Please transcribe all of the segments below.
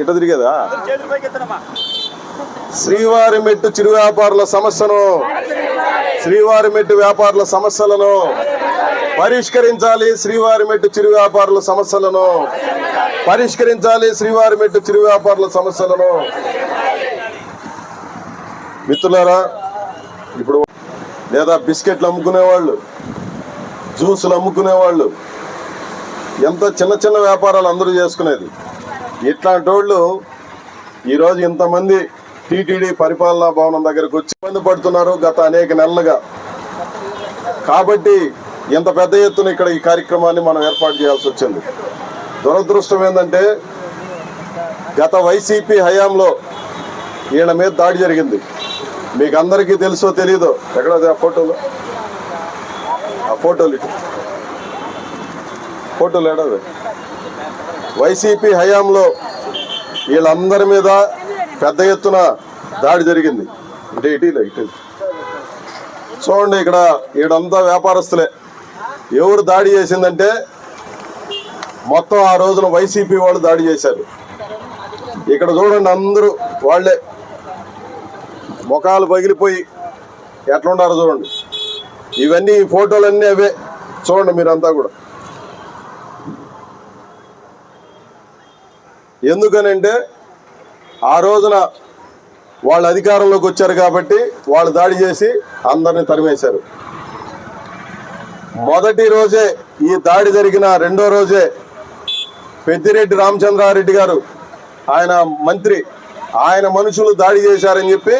ఇట తిరిగేదా? శ్రీవారి మెట్టు చిరు వ్యాపారుల సమస్యను శ్రీవారి మెట్టు వ్యాపారుల సమస్యలను పరిష్కరించాలి శ్రీవారి మెట్టు చిరు వ్యాపారుల సమస్యలను పరిష్కరించాలి శ్రీవారి మెట్టు చిరు వ్యాపారుల సమస్యలను. మిత్రులారా ఇప్పుడు లేదా బిస్కెట్లు అమ్ముకునేవాళ్ళు జ్యూసులు అమ్ముకునేవాళ్ళు ఎంత చిన్న చిన్న వ్యాపారాలు అందరూ చేసుకునేది. ఇట్లాంటి వాళ్ళు ఈరోజు ఇంతమంది టీటీడీ పరిపాలనా భవనం దగ్గరకు వచ్చి ఇబ్బంది పడుతున్నారు గత అనేక నెలలుగా. కాబట్టి ఇంత పెద్ద ఎత్తున ఇక్కడ ఈ కార్యక్రమాన్ని మనం ఏర్పాటు చేయాల్సి వచ్చింది. దురదృష్టం ఏంటంటే గత వైసీపీ హయాంలో వీళ్ళ మీద దాడి జరిగింది. మీకు అందరికీ తెలుసో తెలీదో? ఎక్కడ ఆ ఫోటోలు? ఆ ఫోటోలు ఫోటోలు ఏడాది వైసీపీ హయాంలో వీళ్ళందరి మీద పెద్ద ఎత్తున దాడి జరిగింది. అంటే ఇటీలే ఇటు. చూడండి ఇక్కడ ఈడంతా వ్యాపారస్తులే. ఎవరు దాడి చేసిందంటే మొత్తం ఆ రోజున వైసీపీ వాళ్ళు దాడి చేశారు. ఇక్కడ చూడండి అందరూ వాళ్ళే. ముఖాలు పగిలిపోయి ఎట్లుండారో చూడండి. ఇవన్నీ ఈ ఫోటోలన్నీ అవే. చూడండి మీరంతా కూడా. ఎందుకనంటే ఆ రోజున వాళ్ళు అధికారంలోకి వచ్చారు కాబట్టి వాళ్ళు దాడి చేసి అందరిని తరిమేశారు. మొదటి రోజే ఈ దాడి జరిగిన రెండో రోజే పెద్దిరెడ్డి రామచంద్రారెడ్డి గారు ఆయన మంత్రి ఆయన మనుషులు దాడి చేశారని చెప్పి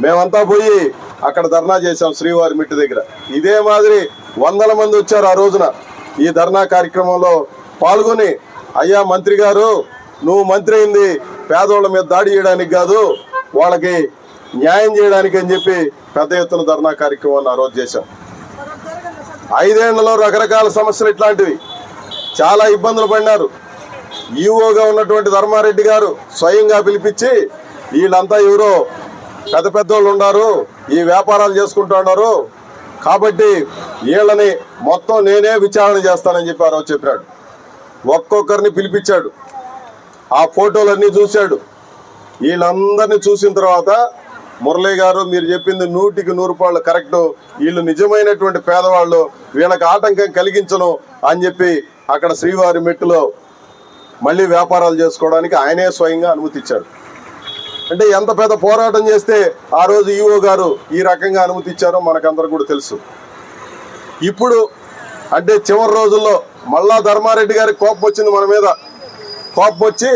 మేమంతా పోయి అక్కడ ధర్నా చేశాం శ్రీవారి మిట్టు దగ్గర. ఇదే మాదిరి వందల మంది వచ్చారు ఆ రోజున ఈ ధర్నా కార్యక్రమంలో పాల్గొని అయ్యా మంత్రి గారు నువ్వు మంత్రి అయింది పేదోళ్ళ మీద దాడి చేయడానికి కాదు వాళ్ళకి న్యాయం చేయడానికి అని చెప్పి పెద్ద ఎత్తున ధర్నా కార్యక్రమాన్ని ఆ రోజు చేశాం. ఐదేళ్ళలో రకరకాల సమస్యలు ఇట్లాంటివి. చాలా ఇబ్బందులు పడినారు. ఈఓగా ఉన్నటువంటి ధర్మారెడ్డి గారు స్వయంగా పిలిపించి వీళ్ళంతా ఎవరో పెద్ద పెద్దోళ్ళు ఉన్నారు ఈ వ్యాపారాలు చేసుకుంటూ ఉన్నారు. కాబట్టి వీళ్ళని మొత్తం నేనే విచారణ చేస్తానని చెప్పి ఆ రోజు చెప్పాడు ఒక్కొక్కరిని పిలిపించాడు. ఆ ఫోటోలన్నీ చూశాడు. వీళ్ళందరినీ చూసిన తర్వాత మురళీ గారు మీరు చెప్పింది నూటికి నూరు రూపాయలు కరెక్ట్. వీళ్ళు నిజమైనటువంటి పేదవాళ్ళు వీళ్ళకి ఆటంకం కలిగించను అని చెప్పి అక్కడ శ్రీవారి మెట్టులో మళ్ళీ వ్యాపారాలు చేసుకోవడానికి ఆయనే స్వయంగా అనుమతి ఇచ్చాడు. అంటే ఎంత పెద్ద పోరాటం చేస్తే ఆ రోజు ఈఓ గారు ఈ రకంగా అనుమతి ఇచ్చారో మనకందరూ కూడా తెలుసు. ఇప్పుడు అంటే చివరి రోజుల్లో మళ్ళా ధర్మారెడ్డి గారికి కోపం వచ్చింది మన మీద. కోపం వచ్చి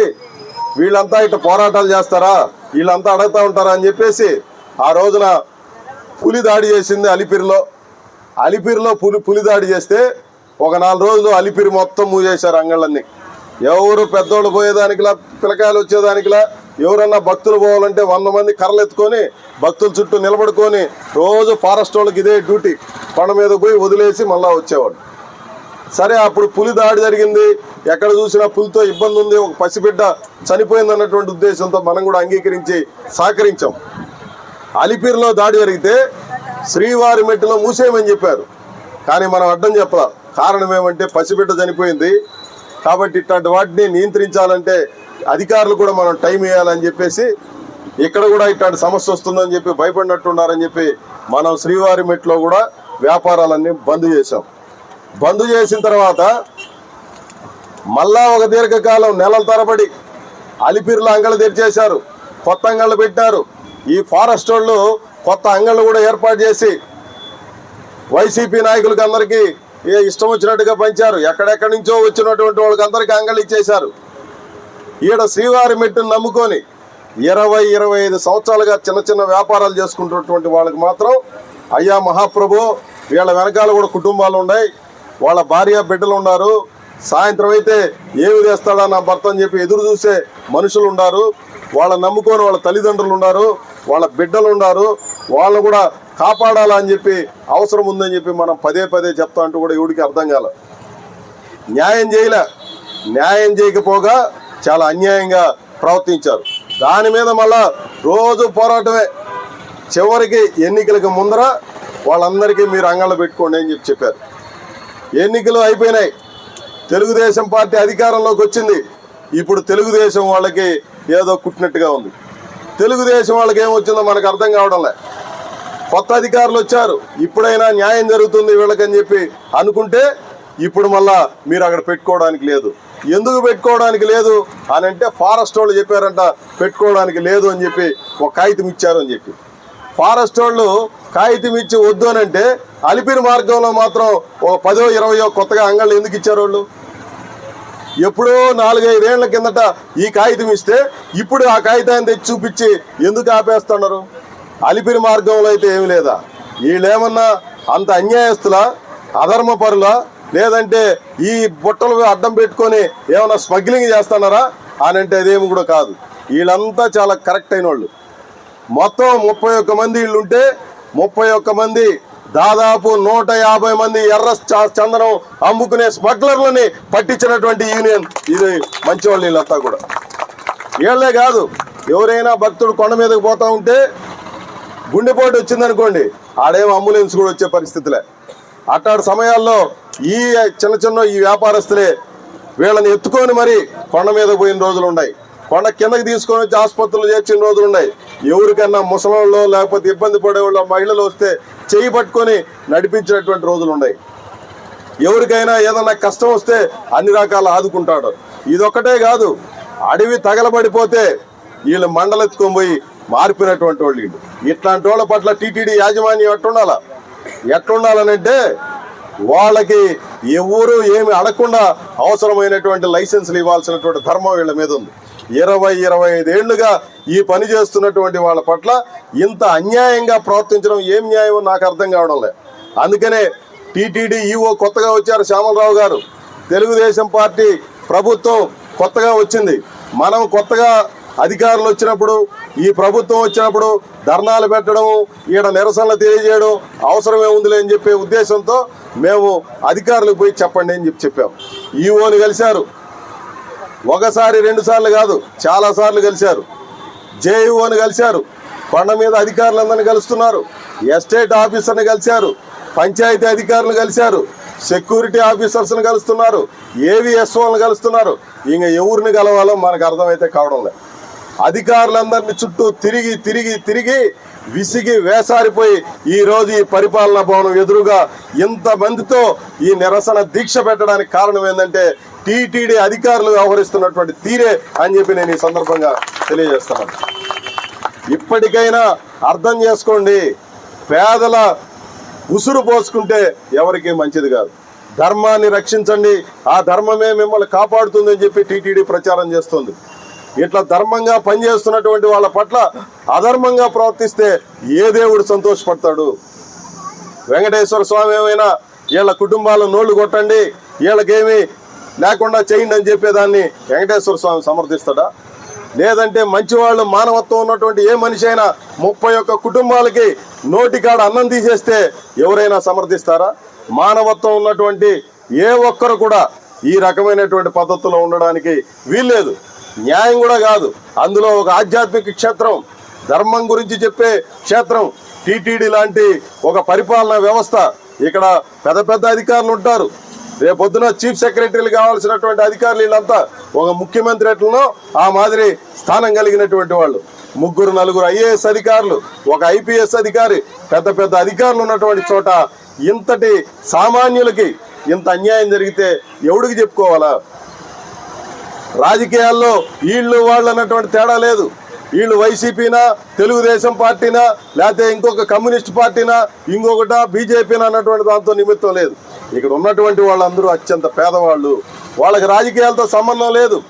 వీళ్ళంతా ఇటు పోరాటాలు చేస్తారా? వీళ్ళంతా అడుగుతా ఉంటారా? అని చెప్పేసి ఆ రోజున పులి దాడి చేసింది అలిపిరిలో. అలిపిరిలో పులి పులి దాడి చేస్తే ఒక నాలుగు రోజులు అలిపిరి మొత్తం మూసేశారు అంగళ్ళన్నీ. ఎవరు పెద్దోళ్ళు పోయేదానికిలా పిల్లకాయలు వచ్చేదానికిలా ఎవరన్నా భక్తులు పోవాలంటే వంద మంది కర్రలు ఎత్తుకొని భక్తుల చుట్టూ నిలబడుకొని రోజు ఫారెస్ట్ వాళ్ళకి ఇదే డ్యూటీ. కొండ మీద పోయి వదిలేసి మళ్ళా వచ్చేవాడు. సరే అప్పుడు పులి దాడి జరిగింది. ఎక్కడ చూసినా పులితో ఇబ్బంది ఉంది ఒక పసిబిడ్డ చనిపోయింది అన్నటువంటి ఉద్దేశంతో మనం కూడా అంగీకరించి సహకరించాం. అలిపిరిలో దాడి జరిగితే శ్రీవారి మెట్టులో మూసేయమని చెప్పారు. కానీ మనం అడ్డం చెప్పలా. కారణం ఏమంటే పసిబిడ్డ చనిపోయింది. కాబట్టి ఇట్లాంటి వాటిని నియంత్రించాలంటే అధికారులు కూడా మనం టైం ఇవ్వాలని చెప్పేసి ఇక్కడ కూడా ఇట్లాంటి సమస్య వస్తుందని చెప్పి భయపడినట్టున్నారని చెప్పి మనం శ్రీవారి మెట్లో కూడా వ్యాపారాలన్నీ బంద్ చేశాం. బంద్ చేసిన తర్వాత మళ్ళా ఒక దీర్ఘకాలం నెలల తరబడి అలిపిరిలో అంగళ్ళు తెరిచేశారు కొత్త అంగళ్ళు పెట్టారు. ఈ ఫారెస్ట్ వాళ్ళు కొత్త అంగళ్ళు కూడా ఏర్పాటు చేసి వైసీపీ నాయకులకి అందరికీ ఏ ఇష్టం వచ్చినట్టుగా పంచారు. ఎక్కడెక్కడి నుంచో వచ్చినటువంటి వాళ్ళకి అందరికీ అంగళ్ళు ఇచ్చేశారు. ఈడ శ్రీవారి మెట్టును నమ్ముకొని ఇరవై ఇరవై ఐదు సంవత్సరాలుగా చిన్న చిన్న వ్యాపారాలు చేసుకుంటున్నటువంటి వాళ్ళకి మాత్రం అయ్యా మహాప్రభు వీళ్ళ వెనకాల కూడా కుటుంబాలు ఉన్నాయి. వాళ్ళ భార్య బిడ్డలు ఉన్నారు. సాయంత్రం అయితే ఏమి చేస్తాడా నా భర్త అని చెప్పి ఎదురు చూసే మనుషులు ఉన్నారు. వాళ్ళ నమ్ముకొని వాళ్ళ తల్లిదండ్రులు ఉన్నారు. వాళ్ళ బిడ్డలు ఉన్నారు. వాళ్ళని కూడా కాపాడాలని చెప్పి అవసరం ఉందని చెప్పి మనం పదే పదే చెప్తా అంటూ కూడా ఎవడికి అర్థం కాల. న్యాయం చేయలే. న్యాయం చేయకపోగా చాలా అన్యాయంగా ప్రవర్తించారు. దాని మీద మళ్ళా రోజు పోరాటమే. చివరికి ఎన్నికలకు ముందర వాళ్ళందరికీ మీరు అంగళ్ళు పెట్టుకోండి అని చెప్పి చెప్పారు. ఎన్నికలు అయిపోయినాయి. తెలుగుదేశం పార్టీ అధికారంలోకి వచ్చింది. ఇప్పుడు తెలుగుదేశం వాళ్ళకి ఏదో కుట్టినట్టుగా ఉంది. తెలుగుదేశం వాళ్ళకి ఏమొచ్చిందో మనకు అర్థం కావడంలే కొత్త అధికారులు వచ్చారు. ఇప్పుడైనా న్యాయం జరుగుతుంది వీళ్ళకని చెప్పి అనుకుంటే ఇప్పుడు మళ్ళా మీరు అక్కడ పెట్టుకోవడానికి లేదు. ఎందుకు పెట్టుకోవడానికి లేదు అని అంటే ఫారెస్ట్ వాళ్ళు చెప్పారంట పెట్టుకోవడానికి లేదు అని చెప్పి ఒక కాగితం ఇచ్చారు అని చెప్పి. ఫారెస్ట్ వాళ్ళు కాగితం ఇచ్చి వద్దు అని అంటే అలిపిరి మార్గంలో మాత్రం ఓ పదో ఇరవయో కొత్తగా అంగళ్ళు ఎందుకు ఇచ్చారు వాళ్ళు? ఎప్పుడో నాలుగైదేళ్ళ కిందట ఈ కాగితం ఇస్తే ఇప్పుడు ఆ కాగితాన్ని తెచ్చి చూపించి ఎందుకు ఆపేస్తున్నారు? అలిపిరి మార్గంలో అయితే ఏమి లేదా? వీళ్ళేమన్నా అంత అన్యాయస్తుల? అధర్మపరుల? లేదంటే ఈ బుట్టలు అడ్డం పెట్టుకొని ఏమైనా స్మగ్లింగ్ చేస్తున్నారా? అని అంటే అదేమి కూడా కాదు. వీళ్ళంతా చాలా కరెక్ట్ అయిన వాళ్ళు మొత్తం ముప్పై ఒక్క మంది ఇళ్ళు ఉంటే ముప్పై ఒక్క మంది దాదాపు నూట యాభై మంది ఎర్ర చందనం అమ్ముకునే స్మగ్లర్లని పట్టించినటువంటి యూనియన్ ఇది మంచివాళ్ళు వీళ్ళంతా కూడా. వీళ్ళే కాదు ఎవరైనా భక్తుడు కొండ మీదకి పోతా ఉంటే గుండెపోటు వచ్చిందనుకోండి ఆడేం అంబులెన్స్ కూడా వచ్చే పరిస్థితులే. అట్లాంటి సమయాల్లో ఈ చిన్న చిన్న ఈ వ్యాపారస్తులే వీళ్ళని ఎత్తుకొని మరి కొండ మీద పోయిన రోజులు ఉన్నాయి కొండ కిందకి తీసుకొని వచ్చి ఆసుపత్రులు చేర్చిన రోజులు ఉన్నాయి. ఎవరికన్నా ముసలంలో లేకపోతే ఇబ్బంది పడేవాళ్ళు మహిళలు వస్తే చేయి పట్టుకొని నడిపించినటువంటి రోజులు ఉన్నాయి. ఎవరికైనా ఏదన్నా కష్టం వస్తే అన్ని రకాల ఆదుకుంటాడు. ఇదొక్కటే కాదు అడవి తగలబడిపోతే వీళ్ళు మండలెత్తుకొని పోయి మార్పినటువంటి వాళ్ళు ఇట్లాంటి వాళ్ళ పట్ల టీటీడీ యాజమాన్యం ఎట్టుండాలా ఎట్లుండాలనంటే వాళ్ళకి ఎవరు ఏమి అడగకుండా అవసరమైనటువంటి లైసెన్సులు ఇవ్వాల్సినటువంటి ధర్మం వీళ్ళ మీద ఉంది. ఇరవై ఇరవై ఐదేళ్ళుగా ఈ పని చేస్తున్నటువంటి వాళ్ళ పట్ల ఇంత అన్యాయంగా ప్రవర్తించడం ఏం న్యాయం నాకు అర్థం కావడం లే. అందుకనే టీటీడీ ఈఓ కొత్తగా వచ్చారు శ్యామలరావు గారు. తెలుగుదేశం పార్టీ ప్రభుత్వం కొత్తగా వచ్చింది. మనం కొత్తగా అధికారులు వచ్చినప్పుడు ఈ ప్రభుత్వం వచ్చినప్పుడు ధర్నాలు పెట్టడం ఈడ నిరసనలు తెలియజేయడం అవసరమే ఉందిలే అని చెప్పే ఉద్దేశంతో మేము అధికారులకు పోయి చెప్పండి అని చెప్పి చెప్పాం. ఈఓని కలిశారు. ఒకసారి రెండు సార్లు కాదు చాలా సార్లు కలిశారు. జేఈఓని కలిశారు. కొండ మీద అధికారులందరినీ కలుస్తున్నారు. ఎస్టేట్ ఆఫీసర్ని కలిశారు. పంచాయతీ అధికారులు కలిశారు. సెక్యూరిటీ ఆఫీసర్స్ని కలుస్తున్నారు. ఏవిఎస్ఓలను కలుస్తున్నారు. ఇంక ఎవరిని కలవాలో మనకు అర్థమైతే కావడం లేదు. అధికారులందరినీ చుట్టూ తిరిగి తిరిగి తిరిగి విసిగి వేసారిపోయి ఈరోజు ఈ పరిపాలనా భవనం ఎదురుగా ఇంతమందితో ఈ నిరసన దీక్ష పెట్టడానికి కారణం ఏంటంటే టీటీడీ అధికారులు వ్యవహరిస్తున్నటువంటి తీరే అని చెప్పి నేను ఈ సందర్భంగా తెలియజేస్తున్నాను. ఇప్పటికైనా అర్థం చేసుకోండి పేదల ఉసురు పోసుకుంటే ఎవరికి మంచిది కాదు. ధర్మాన్ని రక్షించండి ఆ ధర్మమే మిమ్మల్ని కాపాడుతుందని చెప్పి టీటీడీ ప్రచారం చేస్తుంది. ఇట్లా ధర్మంగా పనిచేస్తున్నటువంటి వాళ్ళ పట్ల అధర్మంగా ప్రవర్తిస్తే ఏ దేవుడు సంతోషపడతాడు? వెంకటేశ్వర స్వామి ఏమైనా వీళ్ళ కుటుంబాలను నోళ్ళు కొట్టండి వీళ్ళకేమి లేకుండా చేయండి అని చెప్పేదాన్ని వెంకటేశ్వర స్వామి సమర్థిస్తాడా? లేదంటే మంచివాళ్ళు మానవత్వం ఉన్నటువంటి ఏ మనిషి అయినా ముప్పై ఒక్క కుటుంబాలకి నోటికాడ అన్నం తీసేస్తే ఎవరైనా సమర్థిస్తారా? మానవత్వం ఉన్నటువంటి ఏ ఒక్కరు కూడా ఈ రకమైనటువంటి పద్ధతిలో ఉండడానికి వీల్లేదు. న్యాయం కూడా కాదు. అందులో ఒక ఆధ్యాత్మిక క్షేత్రం ధర్మం గురించి చెప్పే క్షేత్రం టీటీడీ లాంటి ఒక పరిపాలనా వ్యవస్థ. ఇక్కడ పెద్ద పెద్ద అధికారులు ఉంటారు. రేపొద్దున చీఫ్ సెక్రటరీలు కావాల్సినటువంటి అధికారులు వీళ్ళంతా ఒక ముఖ్యమంత్రి ఎట్లనో ఆ మాదిరి స్థానం కలిగినటువంటి వాళ్ళు. ముగ్గురు నలుగురు ఐఏఎస్ అధికారులు ఒక ఐపీఎస్ అధికారి పెద్ద పెద్ద అధికారులు ఉన్నటువంటి చోట ఇంతటి సామాన్యులకి ఇంత అన్యాయం జరిగితే ఎవడికి చెప్పుకోవాలా? రాజకీయాల్లో వీళ్ళు వాళ్ళు అన్నటువంటి తేడా లేదు. వీళ్ళు వైసీపీనా తెలుగుదేశం పార్టీనా లేకపోతే ఇంకొక కమ్యూనిస్ట్ పార్టీనా ఇంకొకట బీజేపీనా అన్నటువంటి దాంతో నిమిత్తం లేదు. ఇక్కడ ఉన్నటువంటి వాళ్ళందరూ అత్యంత పేదవాళ్ళు. వాళ్ళకి రాజకీయాలతో సంబంధం లేదు.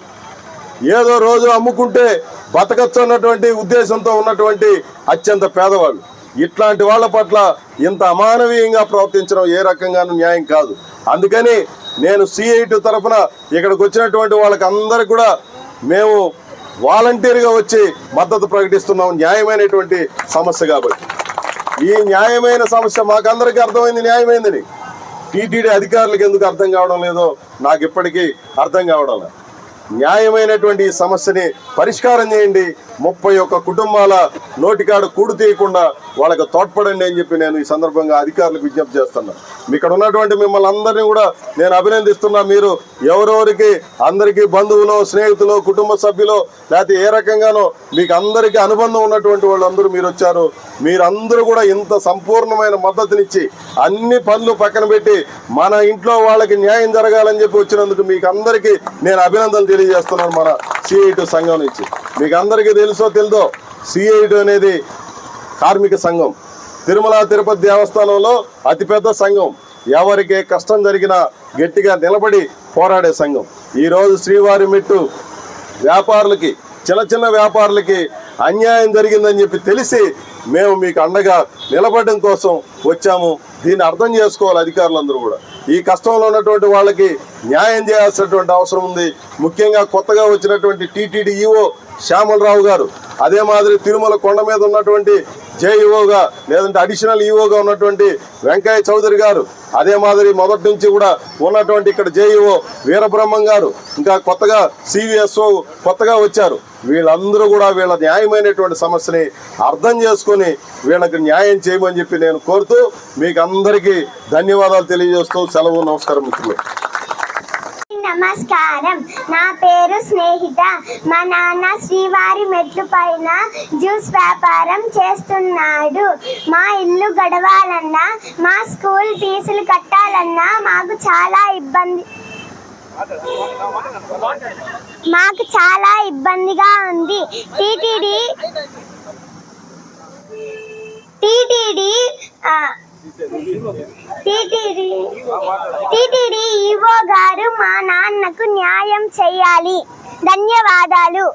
ఏదో రోజు అమ్ముకుంటే బతకచ్చు అన్నటువంటి ఉద్దేశంతో ఉన్నటువంటి అత్యంత పేదవాళ్ళు. ఇట్లాంటి వాళ్ళ పట్ల ఇంత అమానవీయంగా ప్రవర్తించడం ఏ రకంగానూ న్యాయం కాదు. అందుకని నేను సిఐటి తరఫున ఇక్కడికి వచ్చినటువంటి వాళ్ళకి అందరికి కూడా మేము వాలంటీర్గా వచ్చి మద్దతు ప్రకటిస్తున్నాం. న్యాయమైనటువంటి సమస్య కాబట్టి. ఈ న్యాయమైన సమస్య మాకందరికీ అర్థమైంది న్యాయమైందని. టీటీడీ అధికారులకు ఎందుకు అర్థం కావడం లేదో నాకు ఇప్పటికీ అర్థం కావడం లేదు. న్యాయమైనటువంటి ఈ సమస్యని పరిష్కారం చేయండి. ముప్పై ఒక్క కుటుంబాల నోటికాడు కూడు తీయకుండా వాళ్ళకి తోడ్పడండి అని చెప్పి నేను ఈ సందర్భంగా అధికారులకు విజ్ఞప్తి చేస్తున్నాను ఇక్కడ ఉన్నటువంటి మిమ్మల్ని అందరినీ కూడా నేను అభినందిస్తున్నా. మీరు ఎవరెవరికి అందరికీ బంధువులు స్నేహితులు కుటుంబ సభ్యులు లేకపోతే ఏ రకంగానో మీకు అందరికీ అనుబంధం ఉన్నటువంటి వాళ్ళందరూ మీరు వచ్చారు. మీరందరూ కూడా ఇంత సంపూర్ణమైన మద్దతునిచ్చి అన్ని పనులు పక్కన పెట్టి మన ఇంట్లో వాళ్ళకి న్యాయం జరగాలని చెప్పి వచ్చినందుకు మీకు అందరికీ నేను అభినందనలు తెలియజేస్తున్నాను మన సిఐటి సంఘం నుంచి. మీకు అందరికీ తెలుసో తెలుదో సిఐటి అనేది కార్మిక సంఘం. తిరుమల తిరుపతి దేవస్థానంలో అతిపెద్ద సంఘం. ఎవరికి కష్టం జరిగినా గట్టిగా నిలబడి పోరాడే సంఘం. ఈరోజు శ్రీవారి మెట్టు వ్యాపారులకి చిన్న చిన్న వ్యాపారులకి అన్యాయం జరిగిందని చెప్పి తెలిసి మేము మీకు అండగా నిలబడడం కోసం వచ్చాము. దీన్ని అర్థం చేసుకోవాలి అధికారులందరూ కూడా. ఈ కష్టంలో ఉన్నటువంటి వాళ్ళకి న్యాయం చేయాల్సినటువంటి అవసరం ఉంది. ముఖ్యంగా కొత్తగా వచ్చినటువంటి టీటీడీ ఈఓ శ్యామలరావు గారు అదే మాదిరి తిరుమల కొండ మీద ఉన్నటువంటి జేఈఓగా లేదంటే అడిషనల్ ఈఓగా ఉన్నటువంటి వెంకయ్య చౌదరి గారు అదే మాదిరి మొదటి నుంచి కూడా ఉన్నటువంటి ఇక్కడ జేఈఓ వీరబ్రహ్మం గారు ఇంకా కొత్తగా సివిఎస్ఓ కొత్తగా వచ్చారు. వీళ్ళందరూ కూడా వీళ్ళ న్యాయమైనటువంటి సమస్యని అర్థం చేసుకొని వీళ్ళకి న్యాయం చేయమని చెప్పి నేను కోరుతూ మీకు అందరికీ ధన్యవాదాలు తెలియజేస్తూ సెలవు నమస్కారం మిత్రులు. నమస్కారం. నా పేరు స్నేహిత. మా నాన్న శ్రీవారి మెట్లు పైన జ్యూస్ వ్యాపారం చేస్తున్నాడు. మా ఇల్లు గడవాలన్నా మా స్కూల్ ఫీజులు కట్టాలన్నా మాకు చాలా ఇబ్బంది మాకు చాలా ఇబ్బందిగా ఉంది. TTD TTD TTD TTD EO గారు మా నాన్నకు న్యాయం చేయాలి. ధన్యవాదాలు.